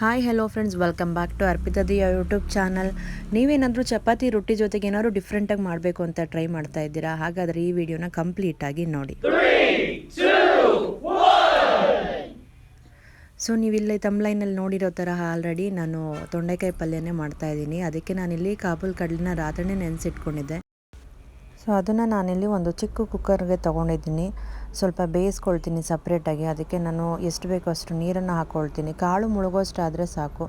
Hi hello friends welcome back to Arpita Diya YouTube channel ನೀವೇನಾದರೂ ಚಪಾತಿ, ರೊಟ್ಟಿ ಜೊತೆಗೆ ಏನಾದರೂ ಡಿಫ್ರೆಂಟಾಗಿ ಮಾಡಬೇಕು ಅಂತ ಟ್ರೈ ಮಾಡ್ತಾ ಇದ್ದೀರಾ? ಹಾಗಾದರೆ ಈ ವಿಡಿಯೋನ ಕಂಪ್ಲೀಟಾಗಿ ನೋಡಿ. ಸೊ ನೀವಿಲ್ಲಿ ತಮ್ಲೈನಲ್ಲಿ ನೋಡಿರೋ ಥರ ಆಲ್ರೆಡಿ ನಾನು ತೊಂಡೆಕಾಯಿ ಪಲ್ಯನೇ ಮಾಡ್ತಾ ಇದ್ದೀನಿ. ಅದಕ್ಕೆ ನಾನಿಲ್ಲಿ ಕಾಬೂಲ್ ಕಡಲಿನ ರಾತ್ರಿನೇ ನೆನೆಸಿಟ್ಕೊಂಡಿದ್ದೆ. ಸೊ ಅದನ್ನು ನಾನಿಲ್ಲಿ ಒಂದು ಚಿಕ್ಕ ಕುಕ್ಕರ್ಗೆ ತೊಗೊಂಡಿದ್ದೀನಿ. ಸ್ವಲ್ಪ ಬೇಯಿಸ್ಕೊಳ್ತೀನಿ ಸಪ್ರೇಟಾಗಿ ಅದಕ್ಕೆ ನಾನು ಎಷ್ಟು ಬೇಕೋ ಅಷ್ಟು ನೀರನ್ನು ಹಾಕ್ಕೊಳ್ತೀನಿ ಕಾಳು ಮುಳುಗೋಷ್ಟಾದರೆ ಸಾಕು.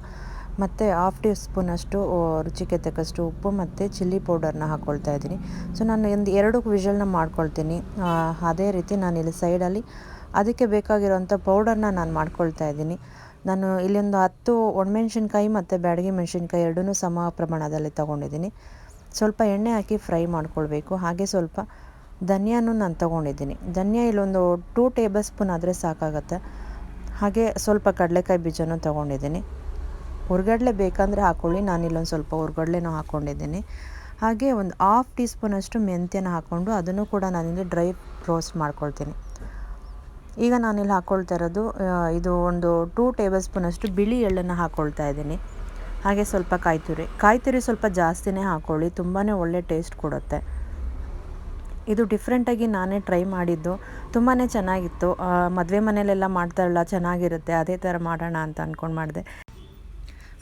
ಮತ್ತು ಹಾಫ್ ಟೀ ಸ್ಪೂನಷ್ಟು ರುಚಿಗೆ ತಕ್ಕಷ್ಟು ಉಪ್ಪು ಮತ್ತು ಚಿಲ್ಲಿ ಪೌಡರ್ನ ಹಾಕ್ಕೊಳ್ತಾ ಇದ್ದೀನಿ. ಸೊ ನಾನು ಒಂದು ಎರಡು ವಿಷಲ್ನ ಮಾಡ್ಕೊಳ್ತೀನಿ. ಅದೇ ರೀತಿ ನಾನಿಲ್ಲಿ ಸೈಡಲ್ಲಿ ಅದಕ್ಕೆ ಬೇಕಾಗಿರೋಂಥ ಪೌಡರ್ನ ನಾನು ಮಾಡ್ಕೊಳ್ತಾ ಇದ್ದೀನಿ. ನಾನು ಇಲ್ಲೊಂದು ಹತ್ತು ಒಣಮೆಣ್ಸಿನ್ಕಾಯಿ ಮತ್ತು ಬ್ಯಾಡಗಿ ಮೆಣಸಿನ್ಕಾಯಿ ಎರಡೂ ಸಮ ಪ್ರಮಾಣದಲ್ಲಿ ತೊಗೊಂಡಿದ್ದೀನಿ. ಸ್ವಲ್ಪ ಎಣ್ಣೆ ಹಾಕಿ ಫ್ರೈ ಮಾಡ್ಕೊಳ್ಬೇಕು. ಹಾಗೆ ಸ್ವಲ್ಪ ಧನಿಯಾನು ನಾನು ತೊಗೊಂಡಿದ್ದೀನಿ. ಧನಿಯಾ ಇಲ್ಲೊಂದು ಟೂ ಟೇಬಲ್ ಸ್ಪೂನ್ ಆದರೆ ಸಾಕಾಗತ್ತೆ. ಹಾಗೆ ಸ್ವಲ್ಪ ಕಡಲೆಕಾಯಿ ಬೀಜನೂ ತೊಗೊಂಡಿದ್ದೀನಿ. ಹುರ್ಗಡ್ಲೆ ಬೇಕಂದರೆ ಹಾಕ್ಕೊಳ್ಳಿ ನಾನು ಇಲ್ಲೊಂದು ಸ್ವಲ್ಪ ಹುರ್ಗಡ್ಲೆನೂ ಹಾಕ್ಕೊಂಡಿದ್ದೀನಿ ಹಾಗೆ ಒಂದು ಹಾಫ್ ಟೀ ಸ್ಪೂನಷ್ಟು ಮೆಂತ್ಯನ ಹಾಕ್ಕೊಂಡು ಅದನ್ನು ಕೂಡ ನಾನಿಲ್ಲಿ ಡ್ರೈ ರೋಸ್ಟ್ ಮಾಡ್ಕೊಳ್ತೀನಿ. ಈಗ ನಾನಿಲ್ಲಿ ಹಾಕ್ಕೊಳ್ತಾ ಇರೋದು ಇದು ಒಂದು ಟೂ ಟೇಬಲ್ ಸ್ಪೂನಷ್ಟು ಬಿಳಿ ಎಳ್ಳನ್ನು ಹಾಕ್ಕೊಳ್ತಾ ಇದ್ದೀನಿ. ಹಾಗೆ ಸ್ವಲ್ಪ ಕಾಯಿ ತುರಿ ಕಾಯಿ ತುರಿ ಸ್ವಲ್ಪ ಜಾಸ್ತಿನೇ ಹಾಕ್ಕೊಳ್ಳಿ ತುಂಬಾ ಒಳ್ಳೆ ಟೇಸ್ಟ್ ಕೊಡುತ್ತೆ. ಇದು ಡಿಫ್ರೆಂಟಾಗಿ ನಾನೇ ಟ್ರೈ ಮಾಡಿದ್ದು. ತುಂಬಾ ಚೆನ್ನಾಗಿತ್ತು. ಮದುವೆ ಮನೆಯಲ್ಲೆಲ್ಲ ಮಾಡ್ತಾರಲ್ಲ, ಚೆನ್ನಾಗಿರುತ್ತೆ, ಅದೇ ಥರ ಮಾಡೋಣ ಅಂತ ಅಂದ್ಕೊಂಡು ಮಾಡಿದೆ.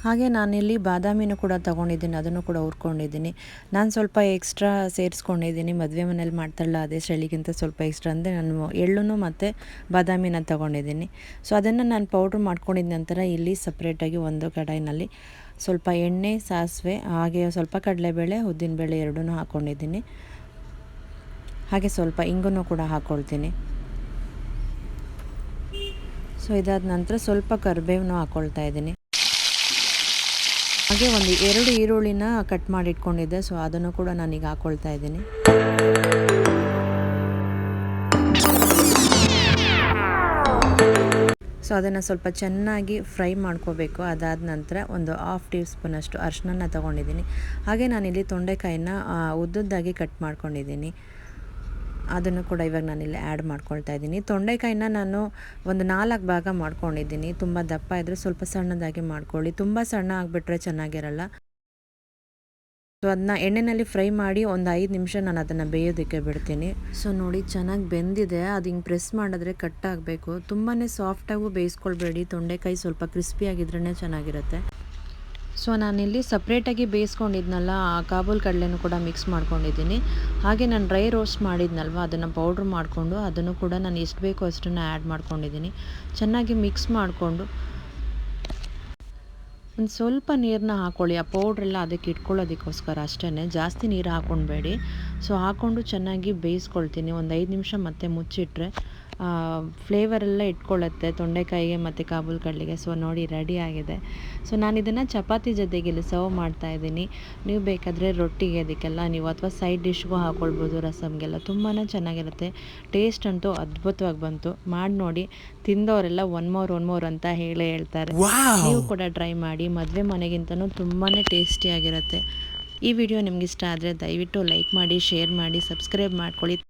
ಹಾಗೆ ನಾನಿಲ್ಲಿ ಬಾದಾಮಿನೂ ಕೂಡ ತೊಗೊಂಡಿದ್ದೀನಿ, ಅದನ್ನು ಕೂಡ ಹುರ್ಕೊಂಡಿದ್ದೀನಿ. ನಾನು ಸ್ವಲ್ಪ ಎಕ್ಸ್ಟ್ರಾ ಸೇರಿಸ್ಕೊಂಡಿದ್ದೀನಿ, ಮದುವೆ ಮನೇಲಿ ಮಾಡ್ತಾರಲ್ಲ ಅದೇ ಶೈಲಿಗಿಂತ ಸ್ವಲ್ಪ ಎಕ್ಸ್ಟ್ರಾ ಅಂದರೆ ನಾನು ಎಳ್ಳು ಮತ್ತು ಬಾದಾಮಿನ ತೊಗೊಂಡಿದ್ದೀನಿ. ಸೊ ಅದನ್ನು ನಾನು ಪೌಡ್ರ್ ಮಾಡ್ಕೊಂಡಿದ್ದ ನಂತರ ಇಲ್ಲಿ ಸಪ್ರೇಟಾಗಿ ಒಂದು ಕಡಾಯಿನಲ್ಲಿ ಸ್ವಲ್ಪ ಎಣ್ಣೆ, ಸಾಸಿವೆ, ಹಾಗೆ ಸ್ವಲ್ಪ ಕಡಲೆಬೇಳೆ, ಉದ್ದಿನಬೇಳೆ ಎರಡೂ ಹಾಕ್ಕೊಂಡಿದ್ದೀನಿ ಹಾಗೆ ಸ್ವಲ್ಪ ಇಂಗನ್ನು ಕೂಡ ಹಾಕ್ಕೊಳ್ತೀನಿ ಸೊ ಇದಾದ ನಂತರ ಸ್ವಲ್ಪ ಕರಿಬೇವನು ಹಾಕ್ಕೊಳ್ತಾ ಇದ್ದೀನಿ. ಹಾಗೆ ಒಂದು ಎರಡು ಈರುಳ್ಳಿನ ಕಟ್ ಮಾಡಿ ಇಟ್ಕೊಂಡಿದ್ದೆ ಸೊ ಅದನ್ನು ಕೂಡ ನಾನೀಗ ಹಾಕ್ಕೊಳ್ತಾ ಇದ್ದೀನಿ. ಸೊ ಅದನ್ನು ಸ್ವಲ್ಪ ಚೆನ್ನಾಗಿ ಫ್ರೈ ಮಾಡ್ಕೋಬೇಕು. ಅದಾದ ನಂತರ ಒಂದು ಹಾಫ್ ಟೀ ಸ್ಪೂನಷ್ಟು ಅರ್ಶಿನ ತೊಗೊಂಡಿದ್ದೀನಿ. ಹಾಗೆ ನಾನಿಲ್ಲಿ ತೊಂಡೆಕಾಯಿನ ಉದ್ದುದ್ದಾಗಿ ಕಟ್ ಮಾಡ್ಕೊಂಡಿದ್ದೀನಿ. ಅದನ್ನು ಕೂಡ ಇವಾಗ ನಾನು ಇಲ್ಲಿ ಆ್ಯಡ್ ಮಾಡ್ಕೊಳ್ತಾ ಇದ್ದೀನಿ. ತೊಂಡೆಕಾಯಿನ ನಾನು ಒಂದು ನಾಲ್ಕು ಭಾಗ ಮಾಡ್ಕೊಂಡಿದ್ದೀನಿ. ತುಂಬ ದಪ್ಪ ಇದ್ದರೆ ಸ್ವಲ್ಪ ಸಣ್ಣದಾಗಿ ಮಾಡ್ಕೊಳ್ಳಿ. ತುಂಬ ಸಣ್ಣ ಆಗಿಬಿಟ್ರೆ ಚೆನ್ನಾಗಿರಲ್ಲ. ಸೊ ಅದನ್ನ ಎಣ್ಣೆಯಲ್ಲಿ ಫ್ರೈ ಮಾಡಿ ಒಂದು ಐದು ನಿಮಿಷ ನಾನು ಅದನ್ನು ಬೇಯೋದಕ್ಕೆ ಬಿಡ್ತೀನಿ. ಸೊ ನೋಡಿ ಚೆನ್ನಾಗಿ ಬೆಂದಿದೆ. ಅದು ಹಿಂಗೆ ಪ್ರೆಸ್ ಮಾಡಿದ್ರೆ ಕಟ್ ಆಗಬೇಕು. ತುಂಬಾ ಸಾಫ್ಟಾಗೂ ಬೇಯಿಸ್ಕೊಳ್ಬೇಡಿ. ತೊಂಡೆಕಾಯಿ ಸ್ವಲ್ಪ ಕ್ರಿಸ್ಪಿಯಾಗಿದ್ರೇ ಚೆನ್ನಾಗಿರುತ್ತೆ. ಸೊ ನಾನಿಲ್ಲಿ ಸಪ್ರೇಟಾಗಿ ಬೇಯಿಸ್ಕೊಂಡಿದ್ನಲ್ಲ, ಆ ಕಾಬೂಲ್ ಕಡಲೆನೂ ಕೂಡ ಮಿಕ್ಸ್ ಮಾಡ್ಕೊಂಡಿದ್ದೀನಿ. ಹಾಗೆ ನಾನು ಡ್ರೈ ರೋಸ್ಟ್ ಮಾಡಿದ್ನಲ್ವ, ಅದನ್ನು ಪೌಡ್ರ್ ಮಾಡಿಕೊಂಡು ಅದನ್ನು ಕೂಡ ನಾನು ಎಷ್ಟು ಬೇಕೋ ಅಷ್ಟನ್ನು ಆ್ಯಡ್ ಮಾಡ್ಕೊಂಡಿದ್ದೀನಿ. ಚೆನ್ನಾಗಿ ಮಿಕ್ಸ್ ಮಾಡಿಕೊಂಡು ಒಂದು ಸ್ವಲ್ಪ ನೀರನ್ನ ಹಾಕ್ಕೊಳ್ಳಿ ಆ ಪೌಡ್ರೆಲ್ಲ ಅದಕ್ಕೆ ಇಟ್ಕೊಳ್ಳೋದಕ್ಕೋಸ್ಕರ ಅಷ್ಟೇ ಜಾಸ್ತಿ ನೀರು ಹಾಕ್ಕೊಳ್ಬೇಡಿ ಸೊ ಹಾಕ್ಕೊಂಡು ಚೆನ್ನಾಗಿ ಬೇಯಿಸ್ಕೊಳ್ತೀನಿ. ಒಂದು ಐದು ನಿಮಿಷ ಮತ್ತೆ ಮುಚ್ಚಿಟ್ರೆ ಫ್ಲೇವರೆಲ್ಲ ಇಟ್ಕೊಳ್ಳುತ್ತೆ ತೊಂಡೆಕಾಯಿಗೆ ಮತ್ತು ಕಾಬೂಲ್ ಕಡಲಿಗೆ ಸೊ ನೋಡಿ ರೆಡಿ ಆಗಿದೆ. ಸೊ ನಾನು ಇದನ್ನು ಚಪಾತಿ ಜೊತೆಗೆ ಇಲ್ಲಿ ಸರ್ವ್ ಮಾಡ್ತಾ ಇದ್ದೀನಿ. ನೀವು ಬೇಕಾದರೆ ರೊಟ್ಟಿಗೆ ಅದಕ್ಕೆಲ್ಲ ನೀವು ಅಥವಾ ಸೈಡ್ ಡಿಶ್ಗೂ ಹಾಕ್ಕೊಳ್ಬೋದು ರಸಮ್ಗೆಲ್ಲ. ತುಂಬಾ ಚೆನ್ನಾಗಿರುತ್ತೆ. ಟೇಸ್ಟ್ ಅಂತೂ ಅದ್ಭುತವಾಗಿ ಬಂತು. ಮಾಡಿ ನೋಡಿ ತಿಂದವರೆಲ್ಲ ಒನ್ ಮೋರ್ ಒನ್ ಮೋರ್ ಅಂತ ಹೇಳೇ ಹೇಳ್ತಾರೆ. ನೀವು ಕೂಡ ಟ್ರೈ ಮಾಡಿ. ಮದುವೆ ಮನೆಗಿಂತನೂ ತುಂಬಾ ಟೇಸ್ಟಿಯಾಗಿರುತ್ತೆ ಈ ವಿಡಿಯೋ ನಿಮ್ಗೆ ಇಷ್ಟ ಆದರೆ ದಯವಿಟ್ಟು ಲೈಕ್ ಮಾಡಿ, ಶೇರ್ ಮಾಡಿ, ಸಬ್ಸ್ಕ್ರೈಬ್ ಮಾಡ್ಕೊಳ್ಳಿ.